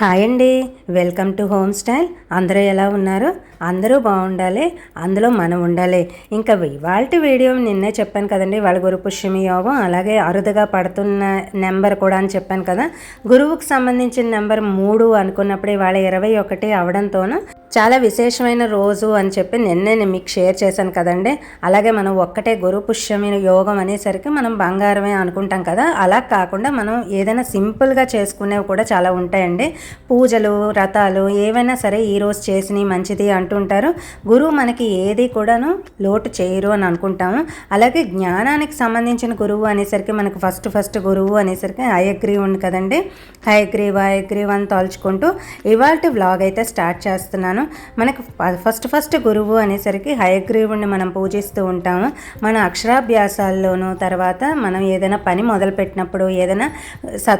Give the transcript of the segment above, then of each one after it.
Hi అండి. Welcome to home style. అందరూ ఎలా ఉన్నారు? అందరూ బాగుండాలి. అందులో మనం ఉండాలి. ఇంకా ఇవాళ వీడియో నిన్నే చెప్పాను కదండి. వాళ్ళ గురు పుష్యమి యోగం అలాగే అరుదుగా పడుతున్న నెంబర్ కూడా అని చెప్పాను కదా. గురువుకు సంబంధించిన నెంబర్ మూడు అనుకున్నప్పుడు ఇవాళ ఇరవై ఒకటి అవడంతోనూ చాలా విశేషమైన రోజు అని చెప్పి నిన్నే నేను మీకు షేర్ చేశాను కదండి. అలాగే మనం ఒక్కటే గురు పుష్యమైన యోగం అనేసరికి మనం బంగారమే అనుకుంటాం కదా. అలా కాకుండా మనం ఏదైనా సింపుల్గా చేసుకునేవి కూడా చాలా ఉంటాయండి. పూజలు వ్రతాలు ఏవైనా సరే ఈరోజు చేసినవి మంచిది అంటుంటారు. గురువు మనకి ఏది కూడాను లోటు చేయరు అని అనుకుంటాము. అలాగే జ్ఞానానికి సంబంధించిన గురువు అనేసరికి మనకు ఫస్ట్ ఫస్ట్ గురువు అనేసరికి హయగ్రీవ్ ఉంది కదండి. హయగ్రీవ్ హయగ్రీవ్ అని తలుచుకుంటూ ఇవాళ వ్లాగ్ అయితే స్టార్ట్ చేస్తున్నాను. మనకు ఫస్ట్ ఫస్ట్ గురువు అనేసరికి హయగ్రీవుణ్ణి మనం పూజిస్తూ ఉంటాము. మన అక్షరాభ్యాసాల్లోనూ తర్వాత మనం ఏదైనా పని మొదలుపెట్టినప్పుడు ఏదైనా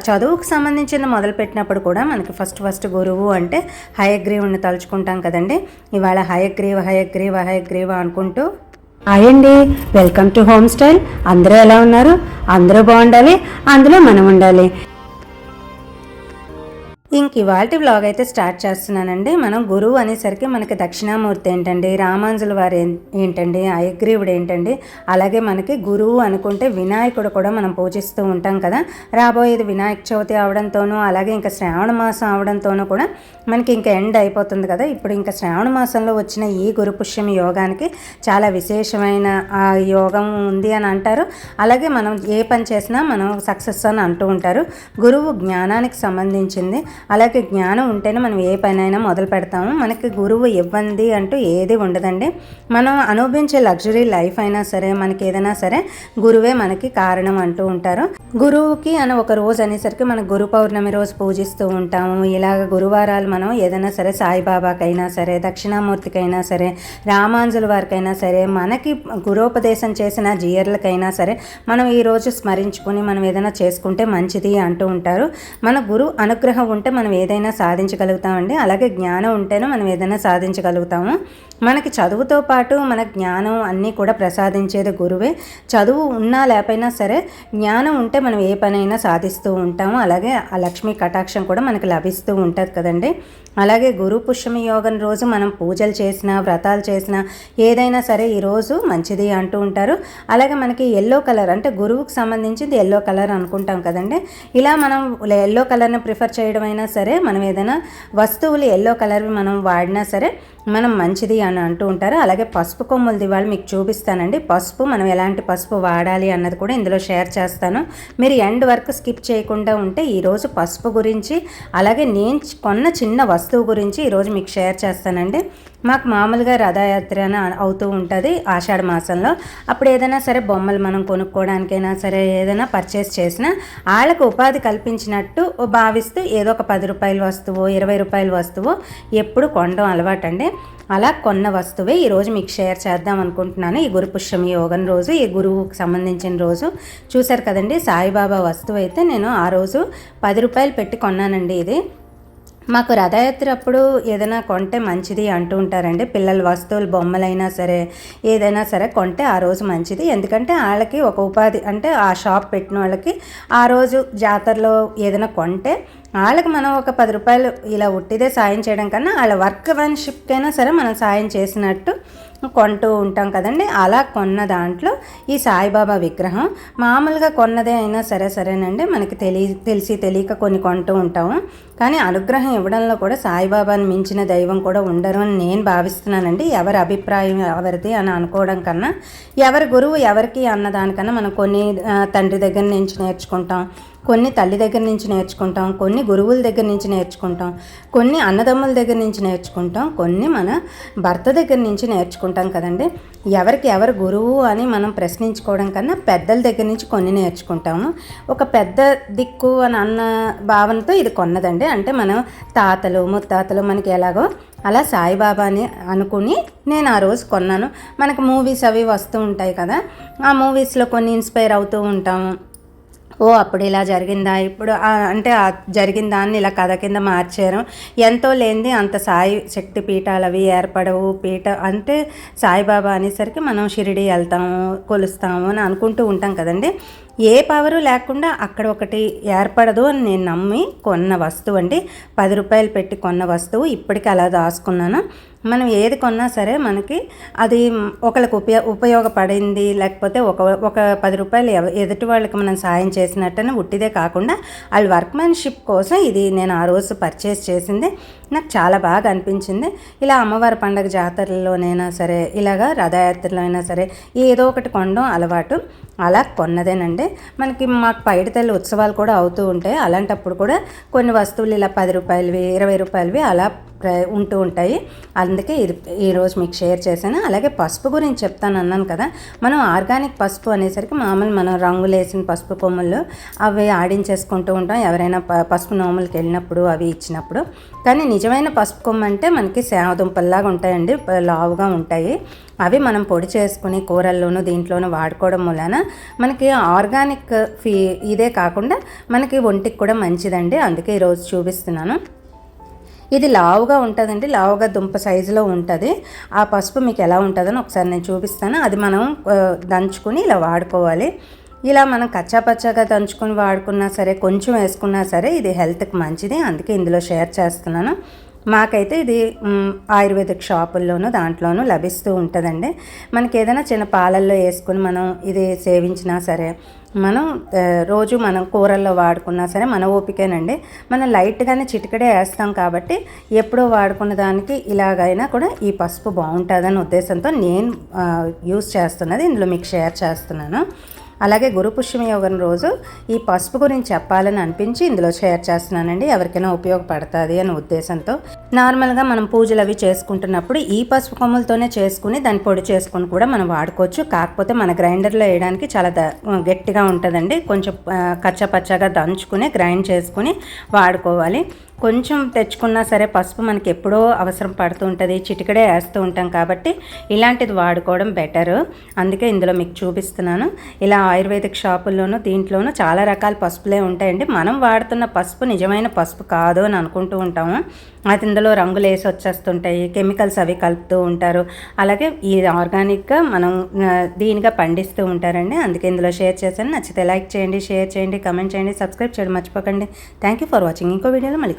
చదువుకు సంబంధించిన మొదలుపెట్టినప్పుడు కూడా మనకి ఫస్ట్ ఫస్ట్ గురువు అంటే హయగ్రీవుణ్ణి తలుచుకుంటాం కదండి. ఇవాళ హయగ్రీవ హయగ్రీవ హయగ్రీవ అనుకుంటూ హాయ్ అండి. వెల్కమ్ టు హోమ్ స్టైల్ అందరూ ఎలా ఉన్నారు? అందరూ బాగుండాలి. అందులో మనం ఉండాలి. ఇంక ఇవాళ వ్లాగ్ అయితే స్టార్ట్ చేస్తున్నానండి. మనం గురువు అనేసరికి మనకి దక్షిణామూర్తి ఏంటండి రామాంజుల వారు ఏంటండి అయగ్రీవుడు ఏంటండి అలాగే మనకి గురువు అనుకుంటే వినాయకుడు కూడా మనం పూజిస్తూ ఉంటాం కదా. రాబోయేది వినాయక చవితి అవడంతోనూ అలాగే ఇంకా శ్రావణ మాసం అవడంతోనూ కూడా మనకి ఇంకా ఎండ్ అయిపోతుంది కదా. ఇప్పుడు ఇంకా శ్రావణ మాసంలో వచ్చిన ఈ గురుపుష్యం యోగానికి చాలా విశేషమైన ఆ యోగం ఉంది అని అంటారు. అలాగే మనం ఏ పని చేసినా మనం సక్సెస్ అని అంటూ ఉంటారు. గురువు జ్ఞానానికి సంబంధించింది. అలాగే జ్ఞానం ఉంటేనే మనం ఏ పనైనా మొదలు పెడతాము. మనకి గురువు ఇవ్వండి అంటూ ఏది ఉండదండి. మనం అనుభవించే లగ్జరీ లైఫ్ అయినా సరే మనకి ఏదైనా సరే గురువే మనకి కారణం అంటూ ఉంటారు. గురువుకి అని ఒక రోజు అనేసరికి మన గురు పౌర్ణమి రోజు పూజిస్తూ ఉంటాము. ఇలాగ గురువారాలు మనం ఏదైనా సరే సాయిబాబాకైనా సరే దక్షిణామూర్తికైనా సరే రామాంజుల వారికైనా సరే మనకి గురోపదేశం చేసిన జీయర్లకైనా సరే మనం ఈరోజు స్మరించుకుని మనం ఏదైనా చేసుకుంటే మంచిది అంటూ ఉంటారు. మన గురు అనుగ్రహం ఉంటే మనం ఏదైనా సాధించగలుగుతామండి. అలాగే జ్ఞానం ఉంటేనే మనం ఏదైనా సాధించగలుగుతాము. మనకి చదువుతో పాటు మన జ్ఞానం అన్నీ కూడా ప్రసాదించేది గురువే. చదువు ఉన్నా లేకపోయినా సరే జ్ఞానం ఉంటే మనం ఏ పనైనా సాధిస్తూ ఉంటాము. అలాగే ఆ లక్ష్మీ కటాక్షం కూడా మనకి లభిస్తూ ఉంటుంది కదండి. అలాగే గురు పుష్యమి యోగం రోజు మనం పూజలు చేసినా వ్రతాలు చేసినా ఏదైనా సరే ఈరోజు మంచిది అంటూ ఉంటారు. అలాగే మనకి ఎల్లో కలర్ అంటే గురువుకి సంబంధించింది ఎల్లో కలర్ అనుకుంటాం కదండి. ఇలా మనం ఎల్లో కలర్ని ప్రిఫర్ చేయడం సరే మనం ఏదైనా వస్తువులు ఎల్లో కలర్ మనం వాడినా సరే మనం మంచిది అని అంటూ ఉంటారు. అలాగే పసుపు కొమ్ములు దివాళి మీకు చూపిస్తానండి. పసుపు మనం ఎలాంటి పసుపు వాడాలి అన్నది కూడా ఇందులో షేర్ చేస్తాను. మీరు ఎండ్ వరకు స్కిప్ చేయకుండా ఉంటే ఈరోజు పసుపు గురించి అలాగే నేను కొన్న చిన్న వస్తువు గురించి ఈరోజు మీకు షేర్ చేస్తానండి. మాకు మామూలుగా రథయాత్ర అవుతూ ఉంటుంది ఆషాఢ మాసంలో. అప్పుడు ఏదైనా సరే బొమ్మలు మనం కొనుక్కోవడానికైనా సరే ఏదైనా పర్చేస్ చేసినా వాళ్ళకు ఉపాధి కల్పించినట్టు భావిస్తూ ఏదో ఒక పది రూపాయల వస్తువు ఇరవై రూపాయల వస్తువు ఎప్పుడు కొనడం అలవాటండి. అలా కొన్న వస్తువే ఈరోజు మీకు షేర్ చేద్దాం అనుకుంటున్నాను. ఈ గురు పుష్యమి యోగం రోజు ఈ గురువుకి సంబంధించిన రోజు. చూశారు కదండి సాయిబాబా వస్తువు అయితే నేను ఆ రోజు పది రూపాయలు పెట్టి కొన్నానండి ఇది. మాకు రథయాత్ర అప్పుడు ఏదైనా కొంటే మంచిది అంటూ ఉంటారండి. పిల్లల వస్తువులు బొమ్మలైనా సరే ఏదైనా సరే కొంటే ఆ రోజు మంచిది. ఎందుకంటే వాళ్ళకి ఒక ఉపాధి అంటే ఆ షాప్ పెట్టిన వాళ్ళకి ఆ రోజు జాతరలో ఏదైనా కొంటే వాళ్ళకి మనం ఒక పది రూపాయలు ఇలా ఉట్టిదే సాయం చేయడం కన్నా వాళ్ళ వర్క్ అయినా సరే మనం సాయం చేసినట్టు కొంటూ ఉంటాం కదండి. అలా కొన్న దాంట్లో ఈ సాయిబాబా విగ్రహం మామూలుగా కొన్నదే అయినా సరే సరేనండి. మనకి తెలియ తెలిసి తెలియక కొన్ని కొంటూ ఉంటాము. కానీ అనుగ్రహం ఇవ్వడంలో కూడా సాయిబాబాని మించిన దైవం కూడా ఉండరు అని నేను భావిస్తున్నానండి. ఎవరి అభిప్రాయం ఎవరిది అని అనుకోవడం కన్నా ఎవరి గురువు ఎవరికి అన్నదానికన్నా మనం కొన్ని తండ్రి దగ్గర నుంచి నేర్చుకుంటాం. కొన్ని తల్లి దగ్గర నుంచి నేర్చుకుంటాం కొన్ని గురువుల దగ్గర నుంచి నేర్చుకుంటాం కొన్ని అన్నదమ్ముల దగ్గర నుంచి నేర్చుకుంటాం కొన్ని మన భర్త దగ్గర నుంచి నేర్చుకుంటాం కదండి. ఎవరికి ఎవరు గురువు అని మనం ప్రశ్నించుకోవడం కన్నా పెద్దల దగ్గర నుంచి కొన్ని నేర్చుకుంటాము. ఒక పెద్ద దిక్కు అని అన్న భావనతో ఇది కొన్నదండి. అంటే మనం తాతలు ముత్తాతలు మనకి ఎలాగో అలా సాయిబాబా అని అనుకుని నేను ఆ రోజు కొన్నాను. మనకు మూవీస్ అవి వస్తూ ఉంటాయి కదా ఆ మూవీస్లో కొన్ని ఇన్స్పైర్ అవుతూ ఉంటాము. ఓ అప్పుడు ఇలా జరిగిందా? ఇప్పుడు అంటే జరిగిన దాన్ని ఇలా కథ కింద మార్చారు. ఎంతో లేనిది అంత సాయి శక్తి పీఠాలు అవి ఏర్పడవు. పీఠ అంటే సాయిబాబా అనేసరికి మనం షిరిడి వెళ్తాము కొలుస్తాము అని అనుకుంటూ ఉంటాం కదండి. ఏ పవరు లేకుండా అక్కడ ఒకటి ఏర్పడదు అని నేను నమ్మి కొన్న వస్తువు అండి. పది రూపాయలు పెట్టి కొన్న వస్తువు ఇప్పటికీ అలా దాచుకున్నాను. మనం ఏది కొన్నా సరే మనకి అది ఒకరికి ఉపయో ఉపయోగపడింది లేకపోతే ఒక ఒక పది రూపాయలు ఎదుటి వాళ్ళకి మనం సాయం చేసినట్టని ఉట్టిదే కాకుండా వాళ్ళ వర్క్మెన్షిప్ కోసం ఇది నేను ఆ రోజు పర్చేస్ చేసింది. నాకు చాలా బాగా అనిపించింది. ఇలా అమ్మవారి పండగ జాతరలోనైనా సరే ఇలాగా రథయాత్రలో అయినా సరే ఏదో ఒకటి కొనడం అలవాటు. అలా కొన్నదేనండి. మనకి మాకు పైడితల్లి ఉత్సవాలు కూడా అవుతూ ఉంటాయి. అలాంటప్పుడు కూడా కొన్ని వస్తువులు ఇలా పది రూపాయలవి ఇరవై రూపాయలవి అలా ఉంటూ ఉంటాయి. అందుకే ఈరోజు మీకు షేర్ చేశాను. అలాగే పసుపు గురించి చెప్తాను అన్నాను కదా. మనం ఆర్గానిక్ పసుపు అనేసరికి మామూలు మనం రంగులు వేసిన పసుపు కొమ్ములు అవి ఆడించేసుకుంటూ ఉంటాం. ఎవరైనా పసుపు నోములకి వెళ్ళినప్పుడు అవి ఇచ్చినప్పుడు. కానీ నిజమైన పసుపు కొమ్మ అంటే మనకి సేవదుంపల్లాగా ఉంటాయండి. లావుగా ఉంటాయి. అవి మనం పొడి చేసుకుని కూరల్లోనూ దీంట్లోనూ వాడుకోవడం వలన మనకి ఆర్గానిక్ ఫీ ఇదే కాకుండా మనకి ఒంటికి కూడా మంచిదండి. అందుకే ఈరోజు చూపిస్తున్నాను. ఇది లావుగా ఉంటుందండి. లావుగా దుంప సైజులో ఉంటుంది. ఆ పసుపు మీకు ఎలా ఉంటుందని ఒకసారి నేను చూపిస్తాను. అది మనం దంచుకుని ఇలా వాడుకోవాలి. ఇలా మనం కచ్చాపచ్చాగా దంచుకొని వాడుకున్నా సరే కొంచెం వేసుకున్నా సరే ఇది హెల్త్కి మంచిది. అందుకే ఇందులో షేర్ చేస్తున్నాను. మాకైతే ఇది ఆయుర్వేదిక్ షాపుల్లోనూ దాంట్లోనూ లభిస్తూ ఉంటుందండి. మనకి ఏదైనా చిన్న పాలల్లో వేసుకుని మనం ఇది సేవించినా సరే మనం రోజు మనం కూరల్లో వాడుకున్నా సరే మన ఓపికేనండి. మనం లైట్గానే చిటికడే వేస్తాం కాబట్టి ఎప్పుడో వాడుకున్న దానికి ఇలాగైనా కూడా ఈ పసుపు బాగుంటుందనే ఉద్దేశంతో నేను యూస్ చేస్తున్నది. ఇందులో మీకు షేర్ చేస్తున్నాను. అలాగే గురు పుష్యమ యోగం రోజు ఈ పసుపు గురించి చెప్పాలని అనిపించి ఇందులో షేర్ చేస్తున్నానండి. ఎవరికైనా ఉపయోగపడుతుంది అనే ఉద్దేశంతో. నార్మల్గా మనం పూజలు అవి చేసుకుంటున్నప్పుడు ఈ పసుపు కొమ్ములతోనే చేసుకుని దాన్ని పొడి చేసుకుని కూడా మనం వాడుకోవచ్చు. కాకపోతే మన గ్రైండర్లో వేయడానికి చాలా ద గట్టిగా ఉంటుందండి. కొంచెం కచ్చపచ్చగా దంచుకుని గ్రైండ్ చేసుకుని వాడుకోవాలి. కొంచెం తెచ్చుకున్నా సరే పసుపు మనకి ఎప్పుడో అవసరం పడుతూ ఉంటుంది చిటికడే వేస్తూ ఉంటాం కాబట్టి ఇలాంటిది వాడుకోవడం బెటర్. అందుకే ఇందులో మీకు చూపిస్తున్నాను. ఇలా ఆయుర్వేదిక్ షాపుల్లోనూ దీంట్లోనూ చాలా రకాల పసుపులే ఉంటాయండి. మనం వాడుతున్న పసుపు నిజమైన పసుపు కాదు అని అనుకుంటూ ఉంటాము. అది ఇందులో రంగులు వేసి వచ్చేస్తుంటాయి కెమికల్స్ అవి కలుపుతూ ఉంటారు. అలాగే ఈ ఆర్గానిక్గా మనం దీనిగా పండిస్తూ ఉంటారండి. అందుకే ఇందులో షేర్ చేశాను. నచ్చితే లైక్ చేయండి షేర్ చేయండి కమెంట్ చేయండి సబ్స్క్రైబ్ చేయడం మర్చిపోకండి. Thank you for watching. ఇంకో వీడియోలో మళ్ళీ